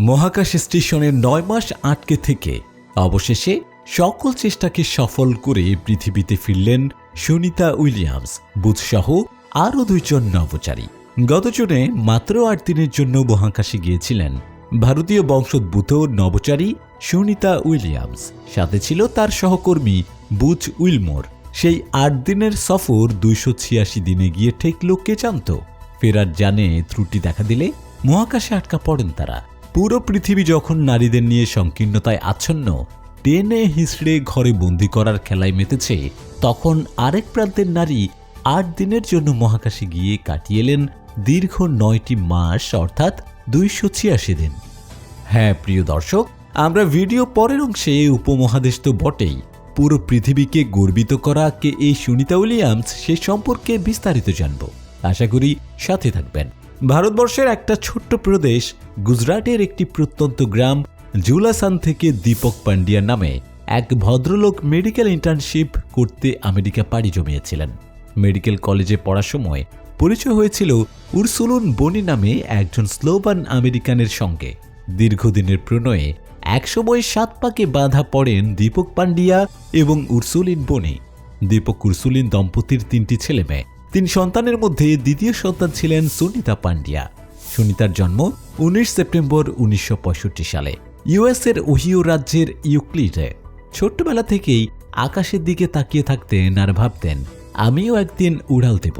মহাকাশ স্টেশনের নয় মাস আটকে থেকে অবশেষে সকল চেষ্টাকে সফল করে পৃথিবীতে ফিরলেন সুনিতা উইলিয়ামস বুথসহ আরও দুইজন নভোচারী। গত জুনে মাত্র আট দিনের জন্য মহাকাশে গিয়েছিলেন। ভারতীয় বংশোদ্ভূত নভোচারী সুনিতা উইলিয়ামস। সাথে ছিল তার সহকর্মী বুচ উইলমোর। সেই আট দিনের সফর দুইশো ছিয়াশি দিনে গিয়ে ঠেকল কে জানত? ফেরার জানে ত্রুটি দেখা দিলে মহাকাশে আটকা পড়েন তারা। পুরো পৃথিবী যখন নারীদের নিয়ে সংকীর্ণতায় আচ্ছন্ন, টেনে হিসড়ে ঘরে বন্দি করার খেলায় মেতেছে, তখন আরেক প্রান্তের নারী আট দিনের জন্য মহাকাশে গিয়ে কাটিয়ে এলেন দীর্ঘ নয়টি মাস, অর্থাৎ দুইশো ছিয়াশি দিন। হ্যাঁ প্রিয় দর্শক, আমরা ভিডিও পরের অংশে উপমহাদেশ তো বটেই। পুরো পৃথিবীকে গর্বিত করা কে এই সুনিতা উইলিয়ামস সে সম্পর্কে বিস্তারিত জানব। আশা করি সাথে থাকবেন। ভারতবর্ষের একটা ছোট্ট প্রদেশ গুজরাটের একটি প্রত্যন্ত গ্রাম জুলাসান থেকে দীপক পান্ডিয়া নামে এক ভদ্রলোক মেডিকেল ইন্টার্নশিপ করতে আমেরিকা পাড়ি জমিয়েছিলেন। মেডিকেল কলেজে পড়ার সময় পরিচয় হয়েছিল উরসুলুন বনি নামে একজন স্লোবান আমেরিকানের সঙ্গে। দীর্ঘদিনের প্রণয়ে একসময় সাত পাকে বাধা পড়েন দীপক পান্ডিয়া এবং উরসুলিন বনি। দীপক উরসুলিন দম্পতির তিনটি ছেলে মেয়ে তিন সন্তানের মধ্যে দ্বিতীয় সন্তান ছিলেন সুনিতা পান্ডিয়া সুনিতার জন্ম উনিশ সেপ্টেম্বর উনিশশো পঁয়ষট্টি সালে। ইউএসের ওহিও রাজ্যের ইউক্লিডে। ছোট্টবেলা থেকেই আকাশের দিকে তাকিয়ে থাকতেন আর ভাবতেন, আমিও একদিন উড়াল দেব।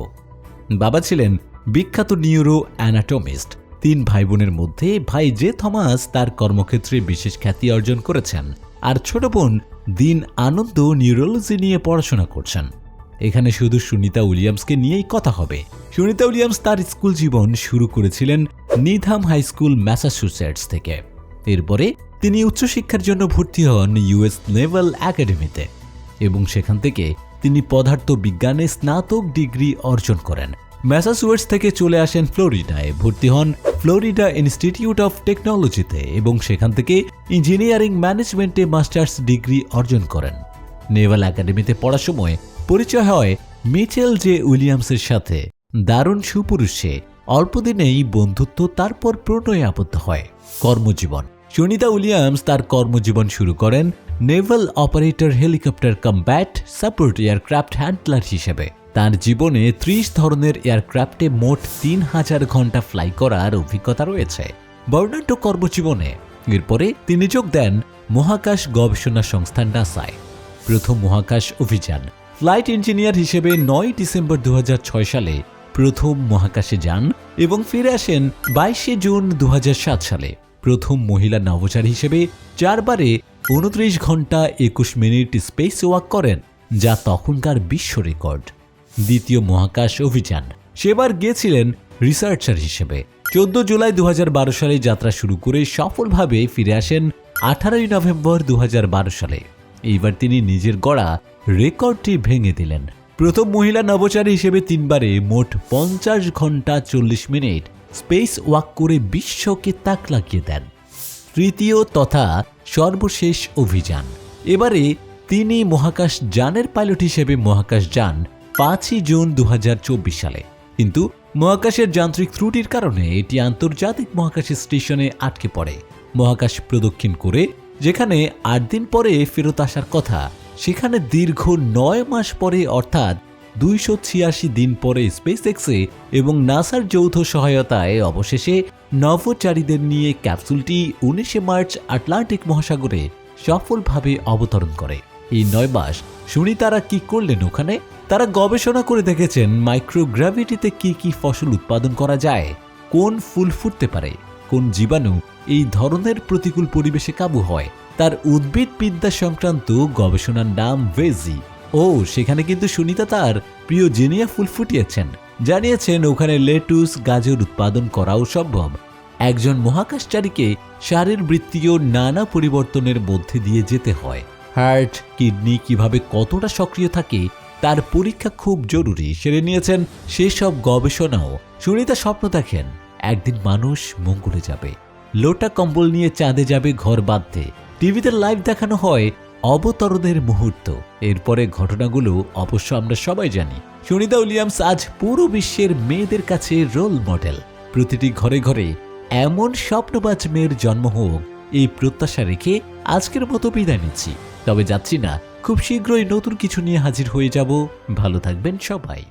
বাবা ছিলেন বিখ্যাত নিউরো অ্যানাটমিস্ট। তিন ভাই বোনের মধ্যে ভাই জে থমাস তার কর্মক্ষেত্রে বিশেষ খ্যাতি অর্জন করেছেন, আর ছোট বোন দিন আনন্দ নিউরোলজি নিয়ে পড়াশোনা করছেন। এখানে শুধু সুনিতা উইলিয়ামসকে নিয়েই কথা হবে। সুনিতা উইলিয়ামস তার স্কুল জীবন শুরু করেছিলেন নিধাম হাই স্কুল, ম্যাসাচুসেটস থেকে। এরপরে তিনি উচ্চশিক্ষার জন্য ভর্তি হন ইউএস নেভাল একাডেমিতে এবং সেখান থেকে তিনি পদার্থ বিজ্ঞানে স্নাতক ডিগ্রি অর্জন করেন। ম্যাসাচুয়েটস থেকে চলে আসেন ফ্লোরিডায়। ভর্তি হন ফ্লোরিডা ইনস্টিটিউট অফ টেকনোলজিতে এবং সেখান থেকে ইঞ্জিনিয়ারিং ম্যানেজমেন্টে মাস্টার্স ডিগ্রি অর্জন করেন। নেভাল একাডেমিতে পড়ার সময় পরিচয় হয় মিচেল জে উইলিয়ামসের সাথে। দারুণ সুপুরুষে অল্প দিনেই বন্ধুত্ব, তারপর প্রণয়ে আবদ্ধ হয়। কর্মজীবন। সুনিতা উইলিয়ামস তার কর্মজীবন শুরু করেন naval operator helicopter combat support aircraft handler হিসেবে। তার জীবনে ত্রিশ ধরনের এয়ারক্রাফটে মোট তিন হাজার ঘণ্টা ফ্লাই করার অভিজ্ঞতা রয়েছে। বর্ণাঢ্য কর্মজীবনে এরপরে তিনি যোগ দেন মহাকাশ গবেষণা সংস্থা নাসায়। প্রথম মহাকাশ অভিযান। ফ্লাইট ইঞ্জিনিয়ার হিসেবে নয় ডিসেম্বর দু হাজার ছয় সালে প্রথম মহাকাশে যান এবং ফিরে আসেন বাইশে জুন দু হাজার সাত সালে। প্রথম মহিলা নভোচারী হিসেবে চারবারে উনত্রিশ ঘণ্টা একুশ মিনিট স্পেস ওয়াক করেন, যা তখনকার বিশ্ব রেকর্ড। দ্বিতীয় মহাকাশ অভিযান, সেবার গিয়েছিলেন রিসার্চার হিসেবে। চোদ্দ জুলাই দু হাজার বারো সালে যাত্রা শুরু করে সফলভাবে ফিরে আসেন আঠারোই নভেম্বর দু হাজার বারো সালে। এইবার তিনি নিজের গড়া রেকর্ডটি ভেঙে দিলেন। প্রথম মহিলা নভোচারী হিসেবে তিনবারে মোট পঞ্চাশ ঘণ্টা চল্লিশ মিনিট স্পেস ওয়াক করে বিশ্বকে তাক লাগিয়ে দেন। তৃতীয় তথা সর্বশেষ অভিযান। এবারে তিনি মহাকাশ যানের পাইলট হিসেবে মহাকাশ যান পাঁচই জুন দু হাজার চব্বিশ সালে। কিন্তু মহাকাশের যান্ত্রিক ত্রুটির কারণে এটি আন্তর্জাতিক মহাকাশ স্টেশনে আটকে পড়ে। মহাকাশ প্রদক্ষিণ করে, যেখানে আট দিন পরে ফেরত আসার কথা সেখানে দীর্ঘ নয় মাস পরে, অর্থাৎ দুইশো ছিয়াশি দিন পরে স্পেস এক্সে এবং নাসার যৌথ সহায়তায় অবশেষে নভোচারীদের নিয়ে ক্যাপসুলটি উনিশে মার্চ আটলান্টিক মহাসাগরে সফলভাবে অবতরণ করে। এই নয় মাস, শুনি তারা কি করলেন ওখানে? তারা গবেষণা করে দেখেছেন মাইক্রোগ্র্যাভিটিতে কি কি ফসল উৎপাদন করা যায়, কোন ফুল ফুটতে পারে, কোন জীবাণু এই ধরনের প্রতিকূল পরিবেশে কাবু হয়। তার উদ্ভিদবিদ্যা সংক্রান্ত গবেষণার নাম ভেজি। ও, সেখানে কিন্তু সুনিতা তার প্রিয় জেনিয়া ফুল ফুটিয়েছেন। জানিয়েছেন ওখানে লেটুস, গাজর উৎপাদন করাও সম্ভব। একজন মহাকাশচারীকে শারীরবৃত্তীয় নানা পরিবর্তনের মধ্যে দিয়ে যেতে হয়। হার্ট, কিডনি কীভাবে কতটা সক্রিয় থাকে, তার পরীক্ষা খুব জরুরি, সেরে নিয়েছেন সেসব গবেষণাও। সুনিতা স্বপ্ন দেখেন, একদিন মানুষ মঙ্গলে যাবে। লোটা কম্বল নিয়ে চাঁদে যাবে ঘর বাঁধতে। টিভিতে লাইভ দেখানো হয় অবতরণের মুহূর্ত। এরপরে ঘটনাগুলো অবশ্য আমরা সবাই জানি। সুনিতা উইলিয়ামস আজ পুরো বিশ্বের মেয়েদের কাছে রোল মডেল প্রতিটি ঘরে ঘরে এমন স্বপ্নবাজ মেয়ের জন্ম হোক, এই প্রত্যাশা রেখে আজকের মতো বিদায় নিচ্ছি। তবে যাচ্ছি না, খুব শীঘ্রই নতুন কিছু নিয়ে হাজির হয়ে যাব। ভালো থাকবেন সবাই।